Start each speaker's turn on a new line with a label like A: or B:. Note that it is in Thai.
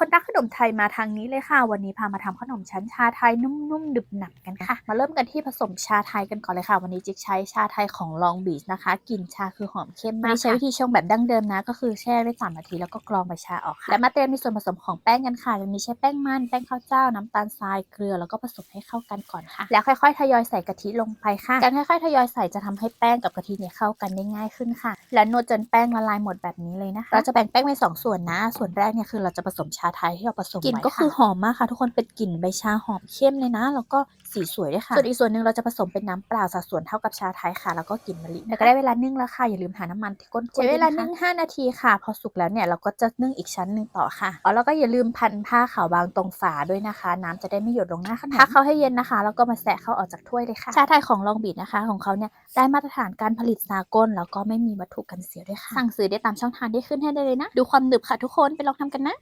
A: คนรักขนมไทยมาทางนี้เลยค่ะ วันนี้พามาทำขนมชั้นชาไทยนุ่มๆดึบหนับกันค่ะ มาเริ่มกันที่ผสมชาไทยกันก่อนเลยค่ะ วันนี้จิ๊กใช้ชาไทยของลองบีชนะคะกลิ่นชาคือหอมเข้มมากใช้วิธีชงแบบดั้งเดิมนะ ก็คือแช่ไว้สามนาทีแล้วก็กรองใบชาออกค่ะและมาเตรียมในส่วนผสมของแป้งกันค่ะจะมีใช้แป้งมันแป้งข้าวเจ้าน้ำตาลทรายเกลือแล้วก็ผสมให้เข้ากันก่อนค่ะ แล้วค่อยๆทยอยใส่กะทิลงไปค่ะการค่อยๆทยอยใส่จะทำให้แป้งกับกะทิเนี่ยเข้ากันได้ง่ายขึ้นค่ะ และนวดจนแป้งละลายหมดแบบนี้เลยนะคะเราจะแบ่งแป้งเป็นสองส่วนนะ ส่วนแรกเนี่ยคือเราจะผสมชาไทยที่เราผสมกลิ่นก็คือหอมมากค่ะ ทุกคนเป็นกลิ่นใบชาหอมเข้มเลยนะ แล้วก็สีสวยด้วยค่ะ ส่วนอีกส่วนหนึ่งเราจะผสมเป็นน้ำเปล่าสัดส่วนเท่ากับชาไทยค่ะ แล้วก็กลิ่นมะลิแล้วก็ได้เวลานึ่งแล้วค่ะอย่าลืมหาน้ำมันที่ก้นใช้เวลานึ่ง5นาทีค่ะ พอสุกแล้วเนี่ยเราก็จะนึ่งอีกชั้นหนึ่งต่อค่ะอ๋อแล้วก็อย่าลืมพันผ้าขาวบางตรงฝาด้วยนะคะ น้ำจะได้ไม่หยดลงหน้าขนมพักเขาให้เย็นนะคะ แล้วก็มาแสะเขาออกจากถ้วยเลยค่ะชาไทยของลองบีดนะคะ ของเขาเนี่ยได้มาตรฐานการผลิตสากลแล้วก็ไม่มีวัตถุกันเสียด้วยค่ะสั่งซื้อได้ตามช่องทางที่ขึ้นให้ได้เลยนะ ดูความหนึบค่ะทุกคนไปลองทำกันนะ